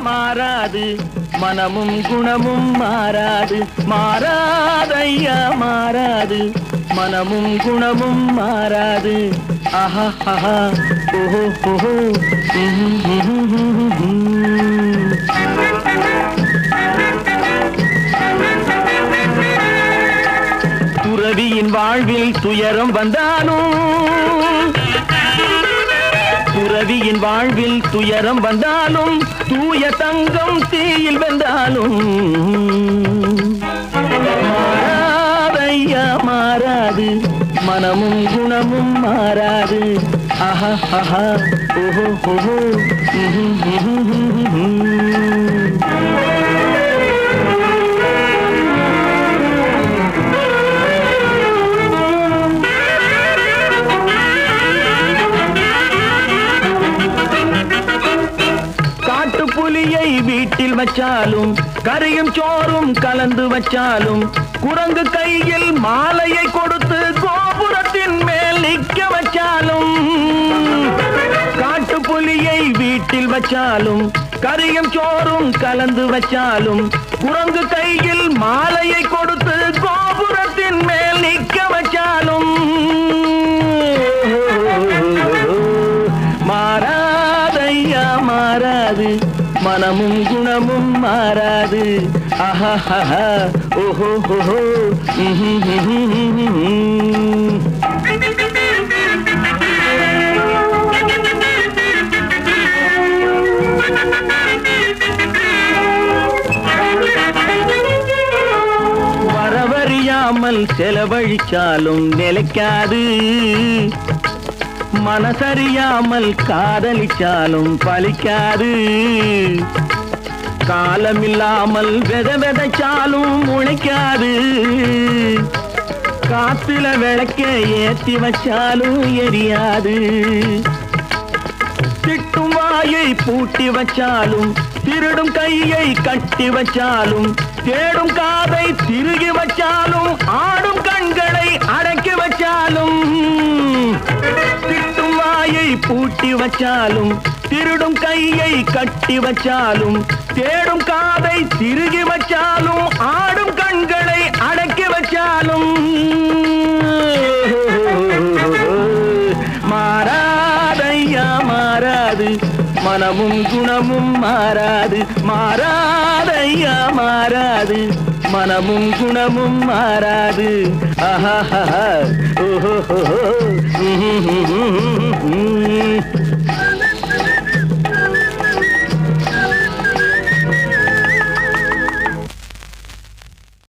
மாறாது. மனமும் குணமும் மாறாது. மாறாதையா மாறாது. மனமும் குணமும் மாறாது. ஆஹா ஹஹா ஓஹோ ஓஹோ. துறவியின் வாழ்வில் துயரம் வந்தாலும் துறவியின் வாழ்வில் துயரம் வந்தாலும் தூய தங்கம் தீயில் வந்தாலும் மாறாதையா மாறாது. மனமும் குணமும் மாறாது. ஆஹா ஆஹா ஓஹோ. ஓஹோ புலியை வீட்டில் வச்சாலும் கறியும் சோறும் கலந்து வச்சாலும் குரங்கு கையில் மாலையை கொடுத்து கோபுரத்தின் மேல் நிற்க வச்சாலும் காட்டு புலியை வீட்டில் வச்சாலும் கறியும் சோறும் கலந்து வச்சாலும் குரங்கு கையில் மனமும் குணமும் மாறாது. ஆஹா ஓஹோ ஓஹோ. வரவறியாமல் செலவழிச்சாலும் நிலைக்காது. மனசறியாமல் காதலிச்சாலும் பலிக்காது. காலமில்லாமல் வெத வெதைச்சாலும் முளைக்காது. காத்துல விளக்க ஏத்தி வச்சாலும் எரியாது. திட்டும் வாயை பூட்டி வச்சாலும் திருடும் கையை கட்டி வச்சாலும் தேடும் காதை திருகி வச்சாலும் ஆ கட்டி வச்சாலும் திருடும் கையை கட்டி வச்சாலும் தேடும் காதை திருகி வச்சாலும் ஆடும் கண்களை அடக்கி வச்சாலும். மாறாதையா மாறாது. மனமும் குணமும் மாறாது. மாறாதையா மாறாது. மனமும் குணமும் மாறாது. ஆஹா ஓஹோ Mm-hmm.